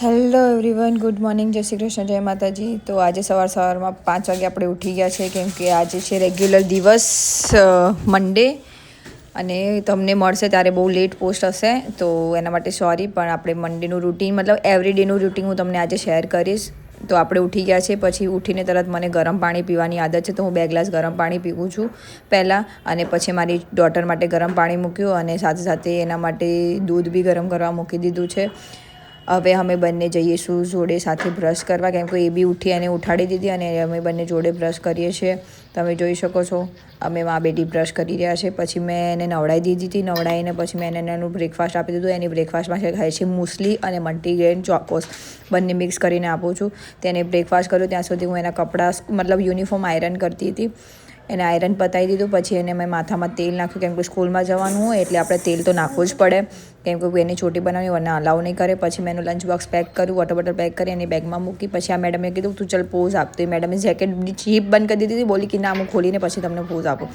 Hello everyone, good morning, જય શ્રી કૃષ્ણ, જય માતાજી. તો આજે સવાર સવારમાં પાંચ વાગે આપણે ઉઠી ગયા છે, કેમ કે આજે છે રેગ્યુલર દિવસ મંડે. અને તમને મળશે ત્યારે બહુ લેટ પોસ્ટ હશે, તો એના માટે સોરી પણ આપણે મંડેનું રૂટીન મતલબ એવરી ડેનું રૂટીન હું તમને આજે શેર કરીશ. તો આપણે ઉઠી ગયા છે, પછી ઉઠીને તરત મને ગરમ પાણી પીવાની આદત છે, તો હું બે ગ્લાસ ગરમ પાણી પીવું છું પહેલાં, અને પછી મારી ડોટર માટે ગરમ પાણી મૂક્યું, અને સાથે સાથે એના માટે દૂધ બી ગરમ કરવા મૂકી દીધું છે. હવે અમે બંને જઈશું જોડે સાથે બ્રશ કરવા? કેમ કે એ બી ઉઠી અને ઉઠાડી દીધી અને અમે બંને જોડે બ્રશ કરીએ છીએ. તમે જોઈ શકો છો, અમે મા બેટી બ્રશ કરી રહ્યા છે. પછી મેં એને નવડાવી દીધી હતી. નવડાવીને પછી મેં એને એનું બ્રેકફાસ્ટ આપી દીધું. એની બ્રેકફાસ્ટમાં છે, ખાય છે મુસલી અને મલ્ટીગ્રેન ચોકોસ બંને મિક્સ કરીને આપું છું. તેને બ્રેકફાસ્ટ કર્યું. ત્યાં સુધી હું એના કપડાં, મતલબ યુનિફોર્મ આયરન કરતી હતી. એને આયરન પતાવી દીધું, પછી એને મેં માથામાં તેલ નાખ્યું, કેમ કે સ્કૂલમાં જવાનું હોય એટલે આપણે તેલ તો નાખવું જ પડે. કેમ કે એની ચોટી બનાવી અને અલાઉ નહીં કરે. પછી મેં એનું લંચ બોક્સ પેક કર્યું વોટર બોટલ પેક કરી, એની બેગમાં મૂકી. પછી આ મેડમે કીધું, તું ચલ પોઝ આપતો એ મેડમે જેકેટ જીપ બંધ કરી દીધી બોલી કે, ના, હું ખોલીને પછી તમને પોઝ આપું.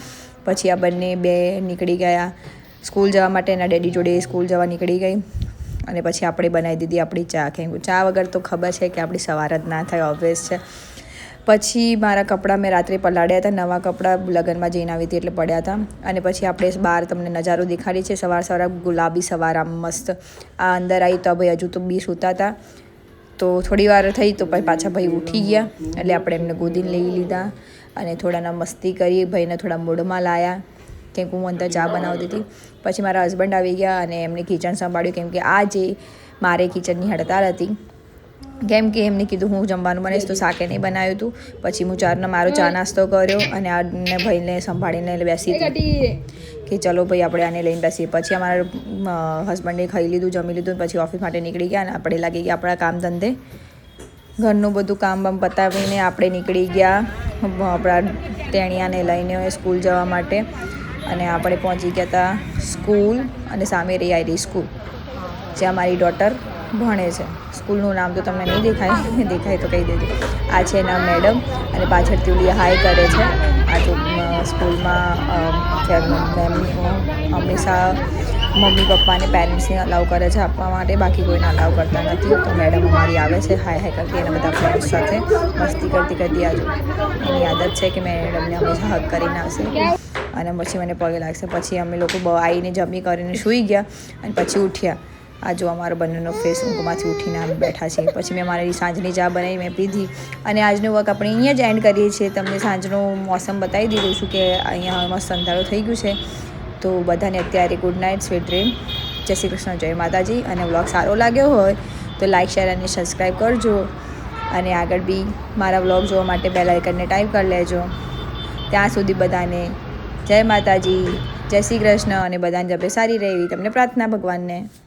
પછી આ બંને બે નીકળી ગયા. સ્કૂલ જવા માટે એના ડેડી જોડે સ્કૂલ જવા નીકળી ગઈ. અને પછી આપણે બનાવી દીધી આપણી ચા. કેમ ચા વગર તો ખબર છે કે આપણી સવાર જ ના થાય ઓબ્વિયસ છે. પછી મારા કપડાં મેં રાત્રે પલાળ્યા હતા. નવા કપડાં લગ્નમાં જઈને આવી હતી એટલે પડ્યા હતા. અને પછી આપણે બહાર તમને નજારો દેખાડી છે. સવાર સવાર ગુલાબી સવાર, આમ મસ્ત. આ અંદર આવી તો ભાઈ હજુ તો બી સૂતા હતા. તો થોડી વાર થઈ તો પછી પાછા ભાઈ ઉઠી ગયા. એટલે આપણે એમને ગોદીને લઈ લીધા અને થોડાના મસ્તી કરી. ભાઈને થોડા મૂડમાં લાયા. કેમ કે હું અંદર ચા બનાવતી હતી. પછી મારા હસબન્ડ આવી ગયા અને એમને કિચન સંભાળ્યું. કેમ કે આ જે મારે કિચનની હડતાલ હતી. કેમ કે એમને કીધું હું જમવાનું બનીશ તો શાકે નહીં બનાવ્યું હતું પછી હું ચારનો મારો ચા નાસ્તો કર્યો અને આને ભાઈને સંભાળીને બેસી કે ચલો ભાઈ આપણે આને લઈને બેસીએ. પછી અમારા હસબન્ડે ખાઈ લીધું જમી લીધું પછી ઓફિસ માટે નીકળી ગયા અને આપણે લાગી ગયા આપણા કામ ધંધે. ઘરનું બધું કામ બામ પતાવીને આપણે નીકળી ગયા. આપણા તેણિયાને લઈને સ્કૂલ જવા માટે. અને આપણે પહોંચી ગયા હતા સ્કૂલ અને સામે રહી આવી સ્કૂલ. જ્યાં મારી ડોટર ભણે છે. સ્કૂલનું નામ તો તમને નહીં દેખાય દેખાય તો કહી દેજો. આ છે એના મેડમ અને પાછળથી ઓલી હાય કરે છે. આ તો સ્કૂલમાં મેમ હંમેશા મમ્મી પપ્પાને પેરેન્ટ્સને અલાઉ કરે છે આપવા માટે, બાકી કોઈને અલાઉ કરતા નથી. તો મેડમ અમારી આવે છે, હાય હાય કરતી એના બધા ફ્રેન્ડ્સ સાથે. મસ્તી કરતી કરતી આજુ એની આદત છે કે મેડમને હંમેશા હક કરીને આવશે અને પછી મને પગે લાગશે. પછી અમે લોકો આવીને જમી કરીને સૂઈ ગયા અને પછી ઉઠ્યા. આ જો અમારો બંનેનો ફેસ ઊંઘમાંથી ઉઠીને બેઠા છીએ પછી મેં મારી સાંજની ચા બનાવી, મેં પીધી. અને આજનો વર્ક આપણે અહીંયા જ એન્ડ કરીએ છીએ. તમને સાંજનો મોસમ બતાવી દીધું છું કે અહીંયા મસ્ત અંધારો થઈ ગયું છે. તો બધાને અત્યારે ગુડ નાઇટ સ્વીટ ડ્રીમ જય શ્રી કૃષ્ણ, જય માતાજી. અને વ્લોગ સારો લાગ્યો હોય તો લાઇક શેર અને સબસ્ક્રાઈબ કરજો. અને આગળ બી મારા વ્લોગ જોવા માટે બે લાઇકનને ટાઈપ કરી લેજો. ત્યાં સુધી બધાને જય માતાજી, જય શ્રી કૃષ્ણ અને બધાને જપે સારી રહેવી. તમને પ્રાર્થના ભગવાનને.